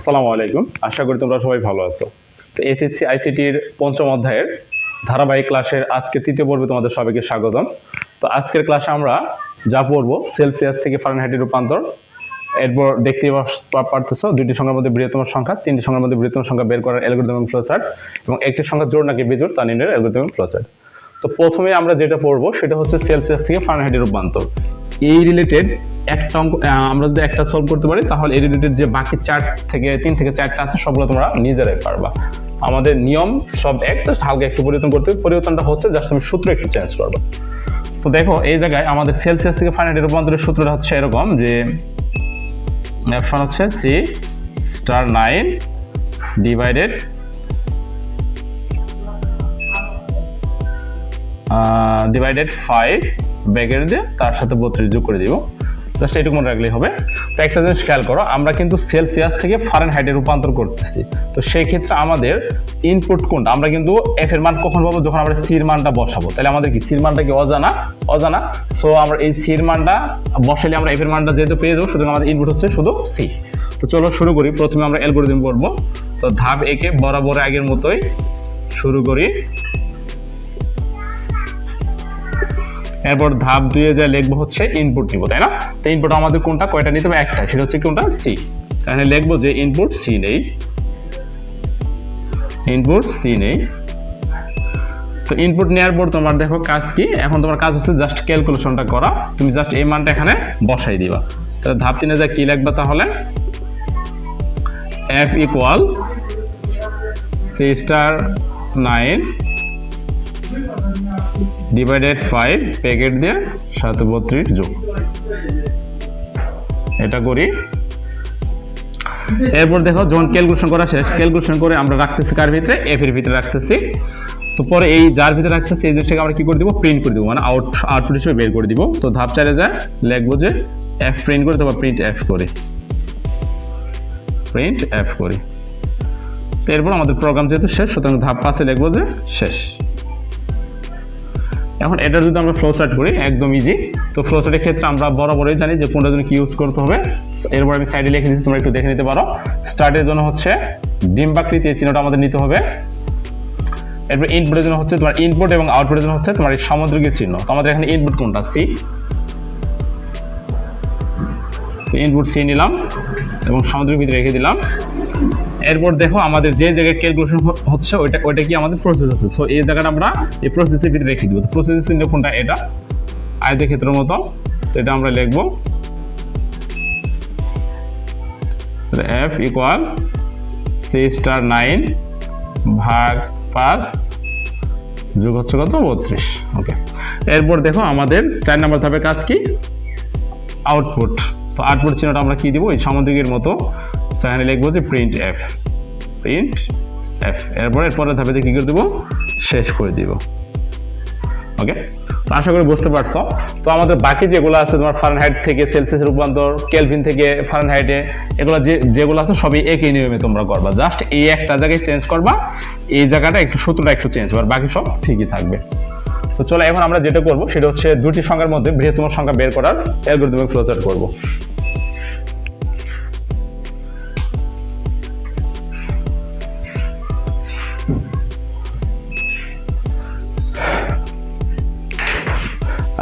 আসসালামু আলাইকুম। আশা করি তোমরা সবাই ভালো আছো। তো এসএসসি আইসিটির পঞ্চম অধ্যায়ের ধারাবাহিক ক্লাসের আজকে তৃতীয় পর্বে তোমাদের সবাইকে স্বাগতম। তো আজকের ক্লাসে আমরা যা পড়ব, সেলসিয়াস থেকে ফারেনহাইটের রূপান্তর, এরপর দেখতে পারতেছো, দুইটি সংখ্যার মধ্যে বৃহত্তম সংখ্যা, তিনটি সংখ্যার মধ্যে বৃহত্তম সংখ্যা বের করার অ্যালগোরিদম ফ্লোচার্ট এবং একটি সংখ্যা জোর নাকি বিজোড়, তা নির্ণয়ের অ্যালগোরিদম ফ্লোচার্ট তো প্রথমে আমরা যেটা পড়ব, সেটা হচ্ছে সেলসিয়াস থেকে ফারেনহাইটের রূপান্তর। এই রিলেটেড একটা অঙ্ক আমরা যদি একটা সলভ করতে পারি, তাহলে এই রিলেটেড যে বাকি চার থেকে, তিন থেকে চারটা আছে, সবগুলো তোমরা নিজেরাই পারবা। আমাদের নিয়ম সব এক জাস্ট হালকা একটু পরিবর্তন করতে পরিবর্তনটা হচ্ছে জাস্ট তুমি সূত্র একটু চেঞ্জ করবে। তো দেখো, এই জায়গায় আমাদের সেলসিয়াস থেকে ফাইনাইটের রূপান্তরের সূত্রটা হচ্ছে এরকম যে অপশন হচ্ছে C star nine divided divided five ব্যাগের দিয়ে তার সাথে বত্রিশ যোগ করে দিব। জাস্ট এটুকু মনে রাখলেই হবে। তো একটা জিনিস খেয়াল করো, আমরা কিন্তু সেলসিয়াস থেকে ফারেন হাইটে রূপান্তর করতেছি। তো সেই ক্ষেত্রে আমাদের ইনপুট কোনটা? আমরা কিন্তু এফ এর মান কখন পাবো? যখন আমরা সির মানটা বসাবো। তাহলে আমাদের কি? সির মানটা কি অজানা? অজানা। সো আমরা এই সির মানটা বসালে আমরা এফ এর মানটা যেহেতু পেয়ে যাব, সুতরাং আমাদের ইনপুট হচ্ছে শুধু সি তো চলো শুরু করি। প্রথমে আমরা অ্যালগোরিদম করব তো ধাপ একে বরাবর আগের মতোই শুরু করি। এরপর ধাপ দুয়ে যা লিখব হচ্ছে ইনপুট নিব, তাই না? তো ইনপুট আমাদের কোনটা? কয়টা নিতে হবে? একটা। সেটা হচ্ছে কোনটা? সি তাহলে লিখব যে ইনপুট সি নেই। ইনপুট সি নেই। তো ইনপুট নেওয়ার পর তোমার দেখো কাজ কি? এখন তোমার কাজ হচ্ছে জাস্ট ক্যালকুলেশনটা করা। তুমি জাস্ট এই মানটা এখানে বসাই দিবা। তাহলে ধাপ তিনে যা কি লিখবা তাহলে? F equal C star nine divided five bracket দিয়ে সাথে বত্রিশ যোগ। এটা করি। এরপর দেখো যখন ক্যালকুলেশন করা শেষ ক্যালকুলেশন করে আমরা রাখতেছি কার ভিতরে? এফ এর ভিতরে রাখতেছি। তো পরে এই যার ভিতরে রাখতেছি, এই জিনিসটাকে আমরা কি করে দিব? প্রিন্ট করে দিব মানে আউট আউটপুট হিসেবে বের করে দিব। তো ধাপ চারে যায়, লিখব যে এফ প্রিন্ট করে, তারপর প্রিন্ট এফ করি। প্রিন্ট এফ করি। তো এরপর আমাদের প্রোগ্রাম যেহেতু শেষ, সুতরাং ধাপ পাশে লিখব যে শেষ। এখন এটা যদি আমরা ফ্লো চার্ট করি, একদম ইজি তো ফ্লো চার্টের ক্ষেত্রে আমরা বরাবরই জানি যে কোনটার জন্য কি ইউজ করতে হবে। এরপর আমি সাইডে লিখে দিচ্ছি, তোমরা একটু দেখে নিতে পারো। স্টার্টের জন্য হচ্ছে ডিম্বাকৃতি এই চিহ্নটা আমাদের নিতে হবে। এরপর ইনপুটের জন্য হচ্ছে তোমার ইনপুট এবং আউটপুটের জন্য হচ্ছে তোমার এই সামুদ্রিকের চিহ্ন। তো আমাদের এখানে ইনপুট কোনটা? সি ইনপুট সি নিলাম এবং সামুদ্রিক ভিতরে রেখে দিলাম। এরপর দেখো আমাদের যে জায়গায় ক্যালকুলেশন হচ্ছে, ওইটা ওইটা কি আমাদের প্রসেস হচ্ছে সো এই জায়গাটা আমরা এই প্রসেসের ভিতরে রেখে দিব। তো প্রসেসের চিহ্ন কোনটা? এটা আয়তের ক্ষেত্রের মতো। তো এটা আমরা লিখব। F equal C star nine ভাগ পাঁচ যোগ হচ্ছে কত? বত্রিশ। ওকে এরপর দেখো আমাদের চার নম্বর ধাপের কাজ কি? আউটপুট তো আউটপুট চিহ্নটা আমরা কি দিব? এই সামুদ্রিকের মতো। সেখানে লিখব যে প্রিন্ট এফ প্রিন্ট এফ এরপর, এরপরে ধাপে কি করে দেবো? শেষ করে দিব। ওকে তো আশা করি বুঝতে পারছ। তো আমাদের বাকি যেগুলো আছে, তোমার ফারেনহাইট থেকে সেলসিয়াস রূপান্তর কেলভিন থেকে ফারেনহাইটে এগুলো যে, যেগুলো আছে, সবই একই নিয়মে তোমরা করবা। জাস্ট এই একটা জায়গায় চেঞ্জ করবা, এই জায়গাটা একটু, সূত্রটা একটু চেঞ্জ করবা, বাকি সব ঠিকই থাকবে। তো চলো, এখন আমরা যেটা করব, সেটা হচ্ছে দুটি সংখ্যার মধ্যে বৃহত্তম সংখ্যা বের করার অ্যালগরিদমিক ফ্লোচার্ট করব।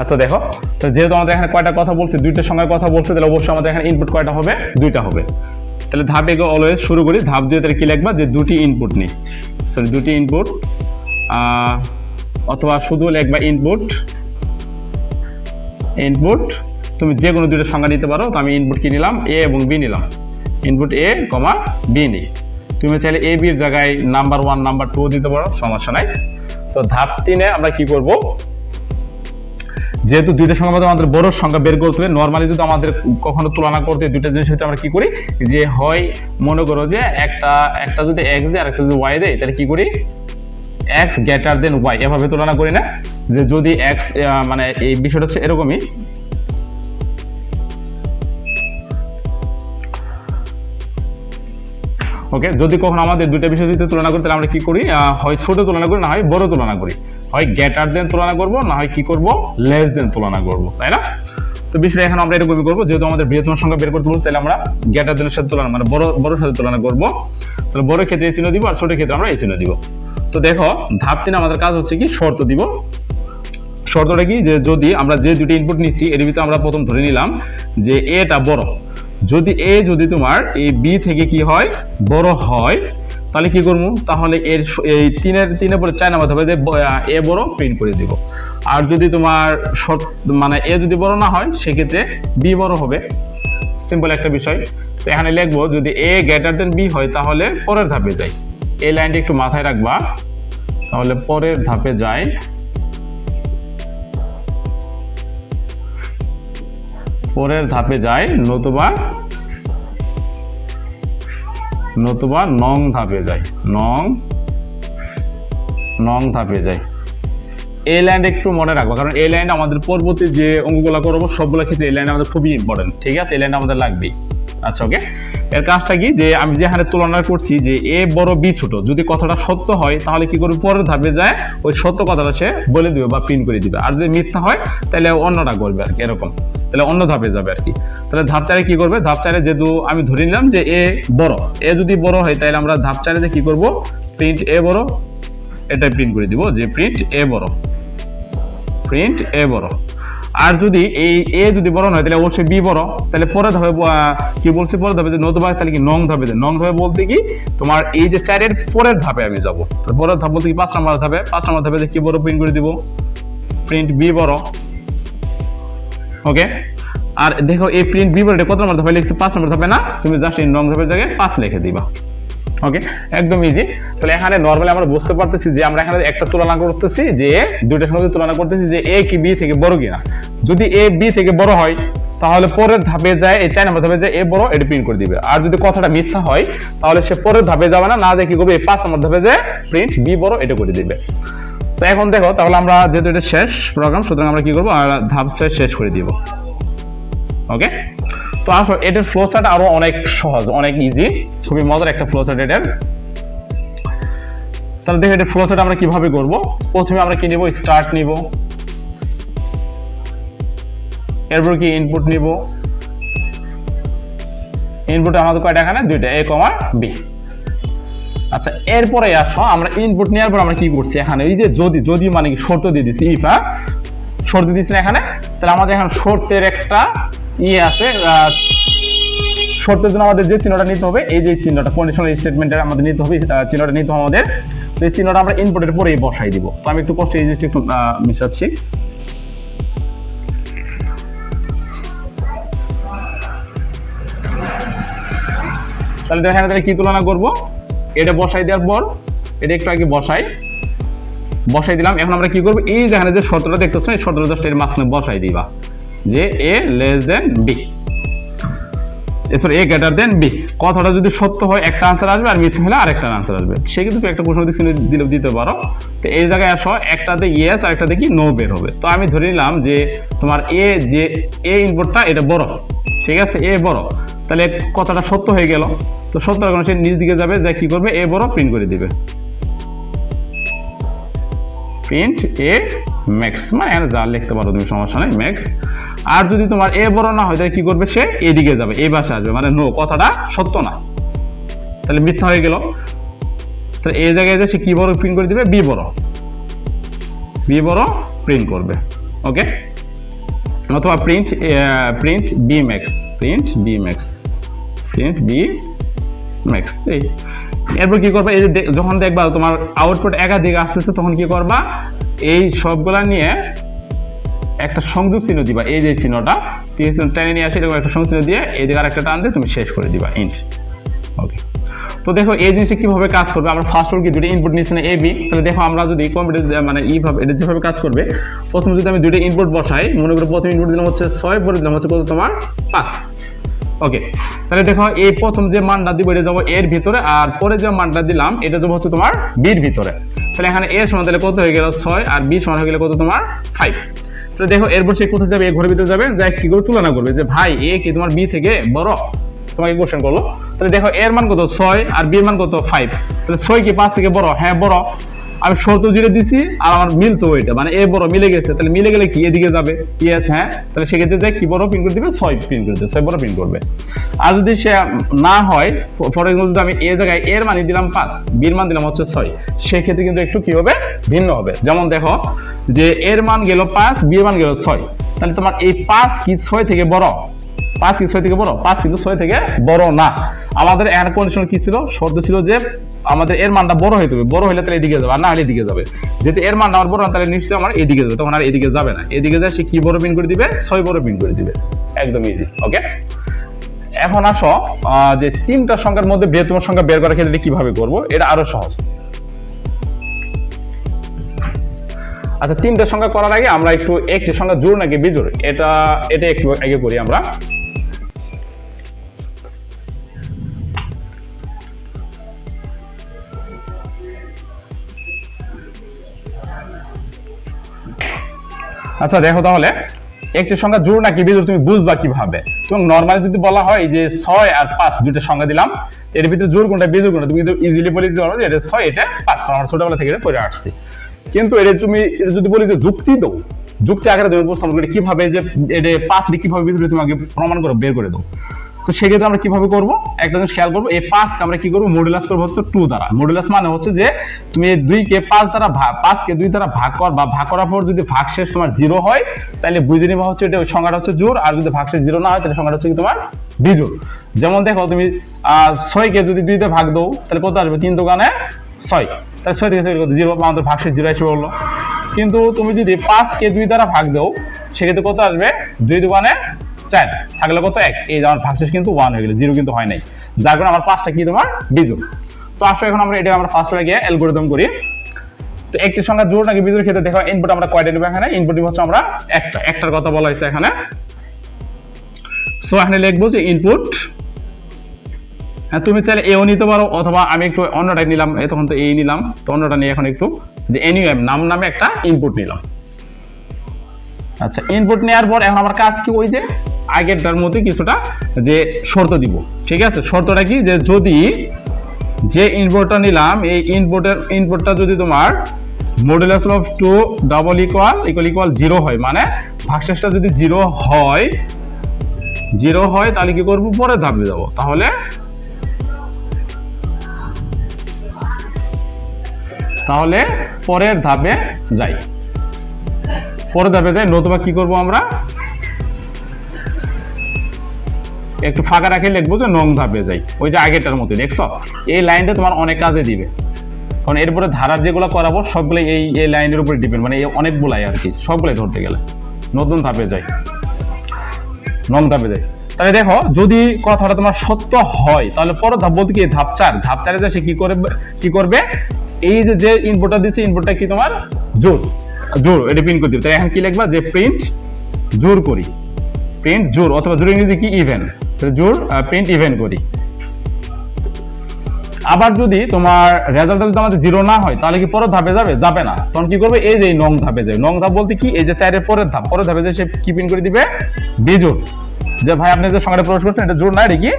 আচ্ছা দেখো। তো যেহেতু আমাদের এখানে কয়টা কথা বলছে, দুইটা সংখ্যার কথা বলছে, তাহলে অবশ্যই আমাদের এখানে ইনপুট কয়টা হবে? দুইটা হবে। তাহলে ধাপ এগো অলওয়েজ শুরু করি। ধাপ দিয়ে তাহলে কি লিখবা? যে দুটি ইনপুট নিই। সরি দুটি ইনপুট অথবা শুধু লিখবা ইনপুট ইনপুট তুমি যে কোনো দুটো সংখ্যা নিতে পারো, তো আমি ইনপুট কি নিলাম? এ এবং বি নিলাম। ইনপুট এ কমা বি নিই। তুমি চাইলে এ বির জায়গায় নাম্বার ওয়ান নাম্বার টু দিতে পারো, সমস্যা নাই। তো ধাপ তিনে আমরা কি করব? যেহেতু দুইটা মধ্যে আমাদের বড় সংখ্যা বের করতে হবে নর্মালি যদি আমাদের কখনো তুলনা করতে দুইটা জিনিস হচ্ছে আমরা কি করি? যে হয়, মনে করো যে একটা একটা যদি এক্স দেয়, আরেকটা যদি ওয়াই দেয়, তাহলে কি করি? এক্স গ্রেটার দেন ওয়াই এভাবে তুলনা করি না। যে যদি এক্স মানে এই বিষয়টা হচ্ছে এরকমই ওকে যদি কখনো আমাদের দুইটা বিষয় যদি তুলনা করি, তাহলে আমরা কি করি? হয় ছোট তুলনা করি, না হয় বড় তুলনা করি। হয় গ্রেটার দেন তুলনা করব, না হয় কি করব? লেস দেন তুলনা করব, তাই না? তো বিষয়টা এখন আমরা এরকমই করব, যেহেতু আমাদের বৃহত্তম সংখ্যা বের করতে বলছে, তাহলে আমরা গ্রেটার দেনের সাথে তুলনা মানে বড় বড় সাথে তুলনা করব। তাহলে বড় ক্ষেত্রে এই চিহ্ন দিব, আর ছোট ক্ষেত্রে আমরা এই চিহ্ন দিব। তো দেখো, ধাপ তিনে আমাদের কাজ হচ্ছে কি? শর্ত দিব। শর্তটা কি? যে যদি আমরা যে দুটি ইনপুট নিচ্ছি, এর ভিতরে আমরা প্রথম ধরে নিলাম যে এটা বড়। যদি এ যদি তোমার এই বি থেকে কি হয়, বড় হয়, তাহলে কি করব? তাহলে এর এই তিনের তিনের পরে চার নাম্বার হবে যে এ বড় প্রিন্ট করে দিব। আর যদি তোমার শর্ত মানে এ যদি বড় না হয়, সেক্ষেত্রে বি বড় হবে। সিম্পল একটা বিষয়। তো এখানে লিখব, যদি এ গ্রেটার দেন বি হয়, তাহলে পরের ধাপে যাই। এই লাইনটা একটু মাথায় রাখবা। তাহলে পরের ধাপে যাই। পরের ধাপে যায় নতুবা নতুবা নং ধাপে যায় নং নং ধাপে যায় এই লাইন একটু মনে রাখব, কারণ এই লাইন আমাদের পরবর্তী যে অঙ্কগুলো করব, সবগুলো ক্ষেত্রে এই লাইন আমাদের খুবই ইম্পর্টেন্ট ঠিক আছে? এই লাইন আমাদের লাগবেই। আচ্ছা ওকে এর কাজটা কি? যে আমি যেখানে তুলনা করছি যে এ বড় বি ছোট, যদি কথাটা সত্য হয়, তাহলে কি করবে? পরের ধাপে যায়, ওই সত্য কথাটা সে বলে দিবে বা প্রিন্ট করে দিবে। আর যদি মিথ্যা হয়, তাহলে অন্যটা করবে আর কি, এরকম। তাহলে অন্য ধাপে যাবে আর কি। তাহলে ধাপ চারে কি করবে? ধাপ চারে যেহেতু আমি ধরে নিলাম যে এ বড়, এ যদি বড় হয়, তাহলে আমরা ধাপ চারে কি করব? প্রিন্ট এ বড় এটাই প্রিন্ট করে দিব যে প্রিন্ট এ বড়। প্রিন্ট এ বড়। আর যদি এই এ যদি বড় নয় তাহলে অবশ্যই বি বড়। তাহলে পরে ধাপে কি বলছি, পরে ধাপে যে নতুবা তাহলে কি নং ধাপে নং ধাপে বলতে কি, তোমার এই যে চারের পরের ধাপে আমি যাব। পরের ধাপ বলতে কি, পাঁচ নাম্বার ধাপে, পাঁচ নাম্বার ধাপে কি বড় প্রিন্ট করে দিব? প্রিন্ট বি বড়। ওকে আর দেখো, এই প্রিন্ট বি বড় কত নম্বর ধাপে লিখছে? পাঁচ নম্বর ধাপে না? তুমি জাস্ট এই নং ধাপের জায়গায় পাঁচ লিখে দিবা। ওকে একদম ইজি তাহলে এখানে নর্মালি আমরা বুঝতে পারতেছি যে আমরা এখানে একটা তুলনা করতেছি যে দুইটার মধ্যে তুলনা করতেছি যে এ কি বি থেকে বড় কিনা। যদি এ বি থেকে বড় হয়, তাহলে পরের ধাপে যায়, এই চার নম্বর ধাপে যায় এ বড়, এটা প্রিন্ট করে দিবে। আর যদি কথাটা মিথ্যা হয়, তাহলে সে পরের ধাপে যাবে না না যায় কি করবে, এই পাঁচ নম্বর ধাপে যায় প্রিন্ট বি বড়, এটা করে দিবে। তো এখন দেখো, তাহলে আমরা যেহেতু এটা শেষ প্রোগ্রাম সুতরাং আমরা কি করব? ধাপ শেষ করে দিব। ওকে তো আসো, এটার ফ্লো চার্ট আরও অনেক সহজ, অনেক ইজি খুবই মজার একটা ফ্লো চার্ট এটার। তাহলে দেখো, এটার ফ্লো চার্ট আমরা কীভাবে করব? প্রথমে আমরা কি নিব? স্টার্ট নিব। এরপর কি ইনপুট নিব? ইনপুট আমাদের কয়টা এখানে দুইটা, এ কমা বি। আচ্ছা এরপরে আসো, আমরা ইনপুট নেওয়ার পর আমরা কি করছি এখানে? এই যে যদি যদি মানে কি শর্ত দিয়ে দিচ্ছি ইফ হ্যাঁ? শর্ত দিচ্ছি না এখানে? তাহলে আমাদের এখন শর্তের একটা ইয়ে আছে শর্তের জন্য আমাদের যে চিহ্নটা নিতে হবে, এই যে চিহ্নটা কন্ডিশনাল স্টেটমেন্টের আমাদের নিতে হবে চিহ্নটা নিতে হবে আমাদের। এই চিহ্নটা আমরা ইনপুটের পরেই বসাই দিব। তো আমি একটু কষ্ট এই জিনিসটা একটু মিশাচ্ছি। তাহলে দেখেন তাহলে কি তুলনা করব? এটা বসাই দেওয়ার পর, এটা একটু আগে বসাই। বসাই দিলাম, এখন আমরা কি করব? এই যেখানে যে শর্তটা দেখতেছো এই শর্তটা জাস্ট এর মাঝখানে বসাই দিবা। যে A less than B sorry A greater than B কথাটা যদি সত্য হয়, একটা আনসার আসবে, আর মিথ্যা হলে আরেকটা আনসার আসবে। সেক্ষেত্রে তুমি একটা দিলে, দিতে পারো। তো এই জায়গায় আসো, একটাতে ইয়েস আর একটাতে কি নো বের হবে। তো আমি ধরে নিলাম যে তোমার এ যে এ ইনপুটটা এটা বড়। ঠিক আছে? এ বড়। তাহলে কথাটা সত্য হয়ে গেল। তো সত্য সে নিজ দিকে যাবে যে কি করবে? এ বড় প্রিন্ট করে দিবে। প্রিন্ট এ ম্যাক্স মানে যা লিখতে পারো তুমি, সমস্যা নেই ম্যাক্স আর যদি তোমার এ বড় না হয়, তাহলে কি করবে সে? এদিকে যাবে, এই বাসে আসবে। মানে নো কথাটা সত্য না। তাহলে মিথ্যা হয়ে গেল। তাহলে এই জায়গায় যে সে কি বড় প্রিন্ট করে দিবে? বি বড়। বি বড় প্রিন্ট করবে। ওকে অথবা print print B max print B max print B max এই। এরপর কি করবা? এই যখন দেখবা তোমার আউটপুট একাধিক আসতেছে, তখন কি করবা? এই সবগুলা নিয়ে একটা সংযোগ চিহ্ন দিবা, এই যে চিহ্নটা চিহ্ন টেনে নিয়ে আসে, এরকম একটা সংযোগ চিহ্ন দিয়ে এই দিকে আরেকটা টান দিয়ে তুমি শেষ করে দিবা ইন্ট ওকে তো দেখো, এই জিনিসটা কীভাবে কাজ করবে? আমরা ফার্স্ট ওর কি, দুটো ইনপুট নিচ্ছি না এ বি তাহলে দেখো, আমরা যদি কম্পিউটার মানে এইভাবে এটা যেভাবে কাজ করবে, প্রথমে যদি আমি দুটো ইনপুট বসাই, মনে করো প্রথম ইনপুট দিলাম হচ্ছে ছয় পরে দিলাম হচ্ছে কত, তোমার পাঁচ। ওকে তাহলে দেখো, এই প্রথম যে মানটা দিব, এটা যাব এর ভিতরে, আর পরে যে মানটা দিলাম, এটা যাব হচ্ছে তোমার বির ভিতরে। তাহলে এখানে এর সমান তাহলে কত হয়ে গেল? ছয়, আর বি সমান হয়ে গেলে কত, তোমার ফাইভ তো দেখো, এরপর সে কোথায় যাবে? এ ঘরের ভিতরে যাবে। যা কি করে তুলনা করবে যে, ভাই, এ কি তোমার বি থেকে বড়? তোমাকে কোশ্চেন করল। তাহলে দেখো, এর মান কত? ছয়, আর বি এর মান কত? ফাইভ তাহলে ছয় কি পাঁচ থেকে বড়? হ্যাঁ বড়। আমি শর্ত জিরো দিছি আর আমার মিলছে ওইটা মানে এ বড় মিলে গেছে, তাহলে মিলে গেলে কি? এদিকে যাবে। ইয়েস হ্যাঁ। তাহলে সেক্ষেত্রে যায় কি বড় পিন করে দিবে? ছয় পিন করে দিবে, ছয় বড় পিন করবে। আর যদি সে না হয় ফর এক্সাম্পল যদি আমি এ জায়গায় এর মানে দিলাম পাঁচ, বির মান দিলাম হচ্ছে ছয়, সেক্ষেত্রে কিন্তু একটু কি হবে? ভিন্ন হবে। যেমন দেখো, যে এর মান গেল পাঁচ, বিয়ের মান গেল ছয়। তাহলে তোমার এই পাঁচ কি ছয় থেকে বড়? পাঁচ কি ছয় থেকে বড়? পাঁচ কিন্তু ছয় থেকে বড় না। আমাদের এর কন্ডিশন কি ছিল? শর্ত ছিল যে আমাদের এর মানটা বড় হইতে হবে বড় হলে তাহলে এদিকে যাবে, আর না হলে এদিকে যাবে। যেহেতু এর মানটা আমার বড় না তাহলে নিশ্চয়ই আমার এদিকে যাবে, তখন আর এদিকে যাবে না। এদিকে যায়, সে কি বড় পিন করে দিবে? ছয় বড় পিন করে দিবে। একদম ইজি ওকে এখন আসো যে তিনটা সংখ্যার মধ্যে বৃহত্তম সংখ্যা বের করার ক্ষেত্রে কীভাবে করব, এটা আরও সহজ। আচ্ছা তিনটা সংখ্যা করার আগে আমরা একটু একটি সংখ্যা জোর নাকি বিজোড়? এটা এটা একটু আগে করি আমরা। আচ্ছা দেখো তাহলে, একটি সংখ্যা জোর নাকি বিজোর তুমি বুঝবা কীভাবে? এবং নর্মালি যদি বলা হয় যে ছয় আর পাঁচ দুটো সংখ্যা দিলাম, এর ভিতরে জোর কোনটা বিজোর কোনটা, তুমি কিন্তু ইজিলি বলে দিতে পারো যে এটা ছয়, এটা পাঁচ, কারণ আমরা ছোটবেলা থেকে এটা পড়ে আসছি। কিন্তু এটা তুমি, এটা যদি বলি যে যুক্তি দাও, যুক্তি আকারে তুমি উপস্থাপন করে কীভাবে যে এটা পাঁচটি কীভাবে বিজোর তুমি আগে প্রমাণ করো বের করে দাও। তো সেক্ষেত্রে আমরা কীভাবে করব? একটা জিনিস খেয়াল করব, এই পাঁচকে আমরা কি করব? মডুলাস করব হচ্ছে টু দ্বারা। মডুলাস মানে হচ্ছে যে, তুমি এই দুইকে পাঁচ দ্বারা ভাগ পাঁচকে দুই দ্বারা ভাগ কর বা ভাগ করার পর যদি ভাগ শেষ তোমার জিরো হয়, তাহলে বুঝে নিবা হচ্ছে এটা সংখ্যাটা হচ্ছে জোর, আর যদি ভাগ শেষ জিরো না হয়, তাহলে সংখ্যাটা হচ্ছে তোমার বিজোড়। যেমন দেখো তুমি ছয়কে যদি দুইতে ভাগ দাও, তাহলে কত আসবে? তিন দোকানে ছয়। তাহলে ছয় থেকে ছয় জিরো আমাদের ভাগ শেষ জিরো এসে বলল কিন্তু তুমি যদি পাঁচকে দুই দ্বারা ভাগ দাও, সেক্ষেত্রে কত আসবে? দুই দোকানে চার থাকলে কত? এক। এই আমার ভাগশেষ কিন্তু ওয়ান হয়ে গেল জিরো কিন্তু হয় নাই। যার কারণে আমার পাঁচটা কি তোমার? বিজোড়। তো আসো এখন আমরা এটা আমরা ফার্স্ট গিয়ে অ্যালগোরিদম করি। তো একটি সংখ্যা জোড় নাকি বিজোড় ক্ষেত্রে? দেখো ইনপুট আমরা কয়টা নেব এখানে? ইনপুট হচ্ছে আমরা একটা। একটার কথা বলা হয়েছে এখানে। সো এখানে লিখব যে ইনপুট হ্যাঁ তুমি চাইলে এও নিতে পারো, অথবা আমি একটু অন্যটা নিলাম তখন তো এই নিলাম, তো অন্যটা নিয়ে এখন একটু যে এনইউএম নাম নামে একটা ইনপুট নিলাম। আচ্ছা ইনপুট নেওয়ার পর এখন আমার কাজ কি ওই যে? আগেরটার মধ্যে কিছুটা যে শর্ত দিব। ঠিক আছে? শর্তটা কি? যে যদি যে ইনপুটটা নিলাম, এই ইনপুটের ইনপুটটা যদি তোমার modulus of two double equal equal equal zero হয় মানে ভাগশেষটা যদি জিরো হয় জিরো হয়, তাহলে কি করব? পরে ধাপে যাব। তাহলে তাহলে পরের ধাপে যাই। পরের ধাপে যাই, নতুবা কি করব আমরা? একটু ফাঁকা রাখে লিখব যে নং ধাপে যাই। ওই যে আগেরটার মতো দেখছ? এই লাইনটা তোমার অনেক কাজে দিবে। কারণ এরপরে ধারার যেগুলো করাবো সবগুলো এই এই লাইনের উপরে ডিপেন্ড মানে এই অনেকগুলাই আর কি, সবগুলাই ধরতে গেলে। নতুন ধাপে যাই। নং ধাপে যাই। তাহলে দেখো, যদি কথাটা তোমার সত্য হয়, তাহলে পরের ধাপ বলতে কি, ধাপ চার? ধাপ চারে যে সে কি করবে কি করবে? এই যে যে ইনপুটটা দিচ্ছে ইনপুটটা কি তোমার? জোর। জোর, এটা প্রিন্ট করে হবে। তাই এখন কি লিখবা? যে প্রিন্ট জোর করি। প্রিন্ট জোর অথবা জোর ইংরেজি কি ইভেন জোর প্রিন্ট ইভেন করি। আবার যদি তোমার রেজাল্ট যদি আমাদের জিরো না হয়, তাহলে কি পরের ধাপে যাবে? যাবে না। তখন কি করবে? এই যে নং ধাপে যাবে। নং ধাপ বলতে কি? এই যে চারের পরের ধাপ। পরের ধাপে যে সে কি প্রিন্ট করে দিবে? বিজোড়। যে ভাই, আপনি যে সংখ্যাটা প্রবেশ করছেন, এটা জোর না, এটা কি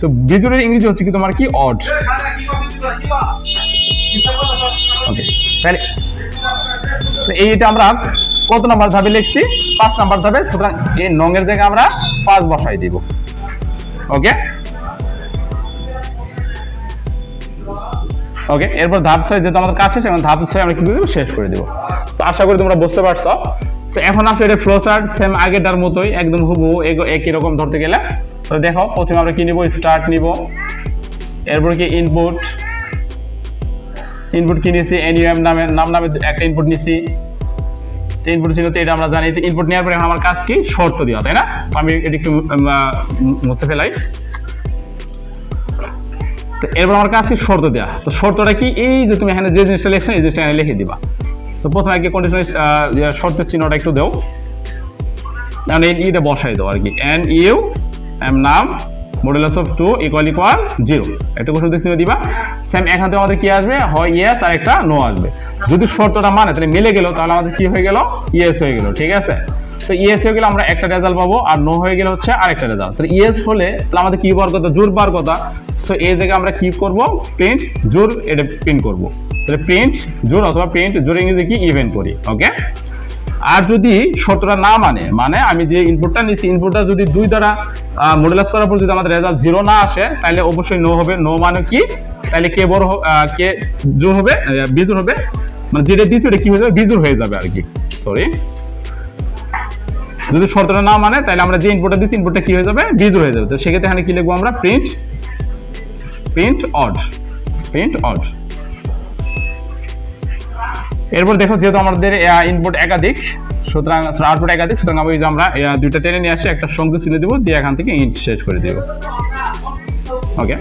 তো বিজোড়ের ইংরেজি হচ্ছে কি তোমার কি? অড ওকে তাহলে এইটা আমরা কত নাম্বার ধাপে লিখছি? পাঁচ নাম্বার ধাপে। সুতরাং এই নং এর জায়গায় আমরা পাঁচ বসাই দিব। ওকে ওকে এরপর ধাপ ছয় যেহেতু আমাদের কাজ শেষ, এখন ধাপ ছয় আমরা কি করে দেবো শেষ করে দেবো? তো আশা করি তোমরা বুঝতে পারছ। তো এখন আসলে এটা ফ্লো চার্ট সেম আগেরটার মতোই, একদম হুবহু একই রকম ধরতে গেলে। তো দেখো, প্রথমে আমরা কি নিব? স্টার্ট নিব। এরপর কি ইনপুট ইনপুট কি নিছি? এনইউএম নামে নাম নামে একটা ইনপুট নিছি। ইনপুট ছিল তো এটা আমরা জানি, তো ইনপুট নেওয়ার পরে এখন আমার কাজ কি? শর্ত দেওয়া, তাই না? আমি এটা একটু মুছে ফেলাই। তো এরপর আমার কাছে শর্ত দেওয়া তো শর্তটা কি? এই যে তুমি এখানে যে জিনিসটা লিখছো, এই জিনিসটা এখানে লিখে দিবা। তো প্রথমে আগে কন্ডিশনাল শর্তের চিহ্নটা একটু দাও। মানে বসাই দাও আর কি। N U M num modulus of two equal equal zero একটা কোশ্চেন চিহ্ন দিবা। সেম এখান থেকে আমাদের কি আসবে? হয় ইয়েস আর একটা নো আসবে। যদি শর্তটা মানে তাহলে মিলে গেল, তাহলে আমাদের কি হয়ে গেল? ইয়েস হয়ে গেল, ঠিক আছে? তো ইয়েস হয়ে গেলে আমরা একটা রেজাল্ট পাবো আর নো হয়ে গেলে হচ্ছে আরেকটা রেজাল্ট তাহলে ইয়েস হলে, তাহলে আমাদের কি বার কথা? জোর বার কথা। সো এই জায়গায় আমরা কি করব? প্রিন্ট জোর, এটা প্রিন্ট করব। তাহলে প্রিন্ট জোর অথবা প্রিন্ট জোর ইংরেজি কি? ইভেন্ট করি ওকে আর যদি শর্তটা না মানে মানে আমি যে ইনপুটটা নিচ্ছি ইনপুটটা যদি দুই দ্বারা মডেলাইজ করার পর যদি আমাদের রেজাল্ট জিরো না আসে, তাহলে অবশ্যই নো হবে। নো মানে কি? তাহলে কে বড় কে জোর হবে বিজোর হবে। মানে যেটা দিচ্ছি ওটা কি হয়ে যাবে? বিজোর হয়ে যাবে আর কি সরি যদি শর্তটা না মানে তাহলে আমরা যে ইনপুটটা দিচ্ছি ইনপুটটা কি হয়ে যাবে? বিজুর হয়ে যাবে। তো সেক্ষেত্রে এখানে কি লিখব আমরা? Print print odd print odd এরপর দেখো যেহেতু আমাদের ইনপুট একাধিক, সুতরাং আউটপুট একাধিক, সুতরাং আমি আমরা দুইটা টেনে নিয়ে আসি, একটা সংযোগ চিনে দেবো, দিয়ে এখান থেকে ইন্ট শেষ করে দেবো। ওকে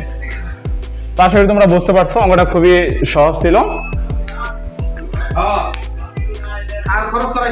তো আশা করি তোমরা বুঝতে পারছ, অঙ্কটা খুবই সহজ ছিল। আর খরচ করাই